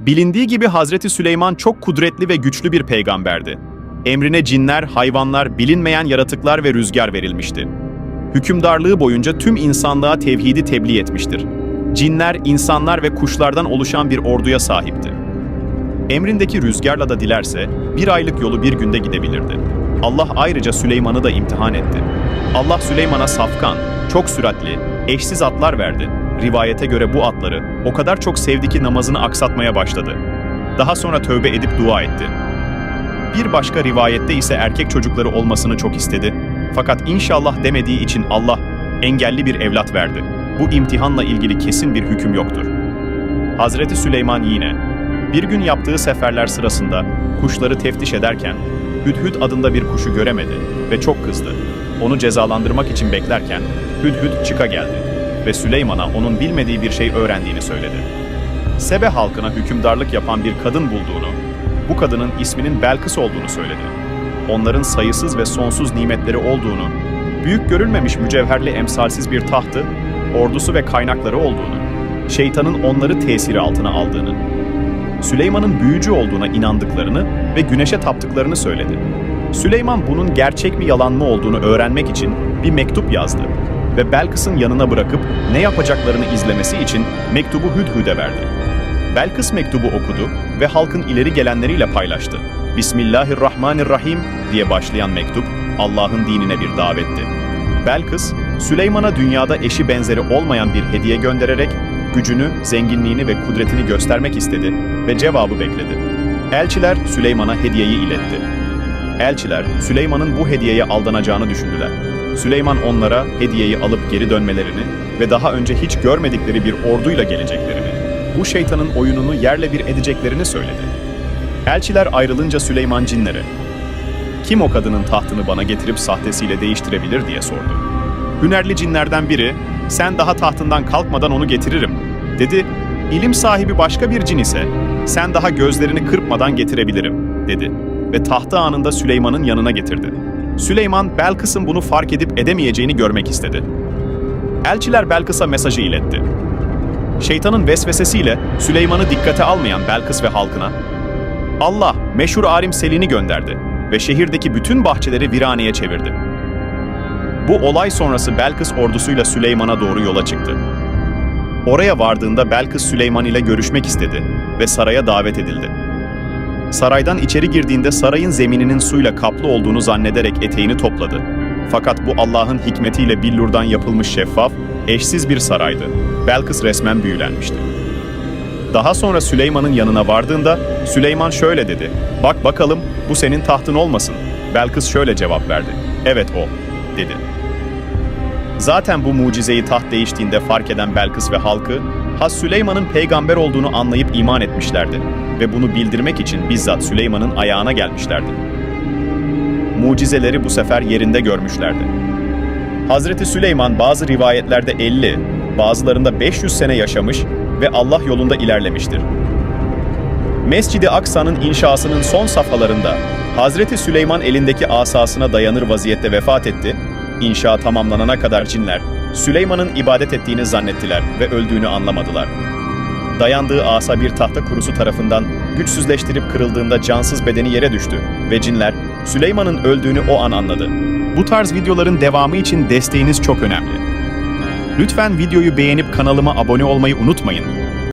Bilindiği gibi Hazreti Süleyman çok kudretli ve güçlü bir peygamberdi. Emrine cinler, hayvanlar, bilinmeyen yaratıklar ve rüzgar verilmişti. Hükümdarlığı boyunca tüm insanlığa tevhidi tebliğ etmiştir. Cinler, insanlar ve kuşlardan oluşan bir orduya sahipti. Emrindeki rüzgarla da dilerse bir aylık yolu bir günde gidebilirdi. Allah ayrıca Süleyman'ı da imtihan etti. Allah Süleyman'a safkan, çok süratli, eşsiz atlar verdi. Rivayete göre bu atları o kadar çok sevdi ki namazını aksatmaya başladı. Daha sonra tövbe edip dua etti. Bir başka rivayette ise erkek çocukları olmasını çok istedi. Fakat inşallah demediği için Allah engelli bir evlat verdi. Bu imtihanla ilgili kesin bir hüküm yoktur. Hazreti Süleyman yine bir gün yaptığı seferler sırasında kuşları teftiş ederken Hüdhüd adında bir kuşu göremedi ve çok kızdı. Onu cezalandırmak için beklerken Hüdhüd çıka geldi ve Süleyman'a onun bilmediği bir şey öğrendiğini söyledi. Sebe halkına hükümdarlık yapan bir kadın bulduğunu, bu kadının isminin Belkıs olduğunu söyledi. Onların sayısız ve sonsuz nimetleri olduğunu, büyük görülmemiş mücevherli emsalsiz bir tahtı, ordusu ve kaynakları olduğunu, şeytanın onları tesiri altına aldığını, Süleyman'ın büyücü olduğuna inandıklarını ve güneşe taptıklarını söyledi. Süleyman bunun gerçek mi yalan mı olduğunu öğrenmek için bir mektup yazdı ve Belkıs'ın yanına bırakıp ne yapacaklarını izlemesi için mektubu Hüdhüd'e verdi. Belkıs mektubu okudu ve halkın ileri gelenleriyle paylaştı. Bismillahirrahmanirrahim diye başlayan mektup Allah'ın dinine bir davetti. Belkıs, Süleyman'a dünyada eşi benzeri olmayan bir hediye göndererek gücünü, zenginliğini ve kudretini göstermek istedi ve cevabı bekledi. Elçiler Süleyman'a hediyeyi iletti. Elçiler Süleyman'ın bu hediyeye aldanacağını düşündüler. Süleyman onlara hediyeyi alıp geri dönmelerini ve daha önce hiç görmedikleri bir orduyla geleceklerini, bu şeytanın oyununu yerle bir edeceklerini söyledi. Elçiler ayrılınca Süleyman cinlere, kim o kadının tahtını bana getirip sahtesiyle değiştirebilir diye sordu. Hünerli cinlerden biri, sen daha tahtından kalkmadan onu getiririm, dedi. İlim sahibi başka bir cin ise, sen daha gözlerini kırpmadan getirebilirim, dedi. Ve tahtı anında Süleyman'ın yanına getirdi. Süleyman, Belkıs'ın bunu fark edip edemeyeceğini görmek istedi. Elçiler Belkıs'a mesajı iletti. Şeytanın vesvesesiyle Süleyman'ı dikkate almayan Belkıs ve halkına, Allah meşhur alim Selin'i gönderdi ve şehirdeki bütün bahçeleri viraneye çevirdi. Bu olay sonrası Belkıs ordusuyla Süleyman'a doğru yola çıktı. Oraya vardığında Belkıs Süleyman ile görüşmek istedi ve saraya davet edildi. Saraydan içeri girdiğinde sarayın zemininin suyla kaplı olduğunu zannederek eteğini topladı. Fakat bu Allah'ın hikmetiyle billurdan yapılmış şeffaf, eşsiz bir saraydı. Belkıs resmen büyülenmişti. Daha sonra Süleyman'ın yanına vardığında Süleyman şöyle dedi. Bak bakalım bu senin tahtın olmasın. Belkıs şöyle cevap verdi. Evet o, dedi. Zaten bu mucizeyi taht değiştiğinde fark eden Belkıs ve halkı, Has Süleyman'ın peygamber olduğunu anlayıp iman etmişlerdi ve bunu bildirmek için bizzat Süleyman'ın ayağına gelmişlerdi. Mucizeleri bu sefer yerinde görmüşlerdi. Hazreti Süleyman bazı rivayetlerde 50, bazılarında 500 sene yaşamış ve Allah yolunda ilerlemiştir. Mescid-i Aksa'nın inşasının son safhalarında Hazreti Süleyman elindeki asasına dayanır vaziyette vefat etti. İnşa tamamlanana kadar cinler Süleyman'ın ibadet ettiğini zannettiler ve öldüğünü anlamadılar. Dayandığı asa bir tahta kurusu tarafından güçsüzleştirip kırıldığında cansız bedeni yere düştü ve cinler Süleyman'ın öldüğünü o an anladı. Bu tarz videoların devamı için desteğiniz çok önemli. Lütfen videoyu beğenip kanalıma abone olmayı unutmayın.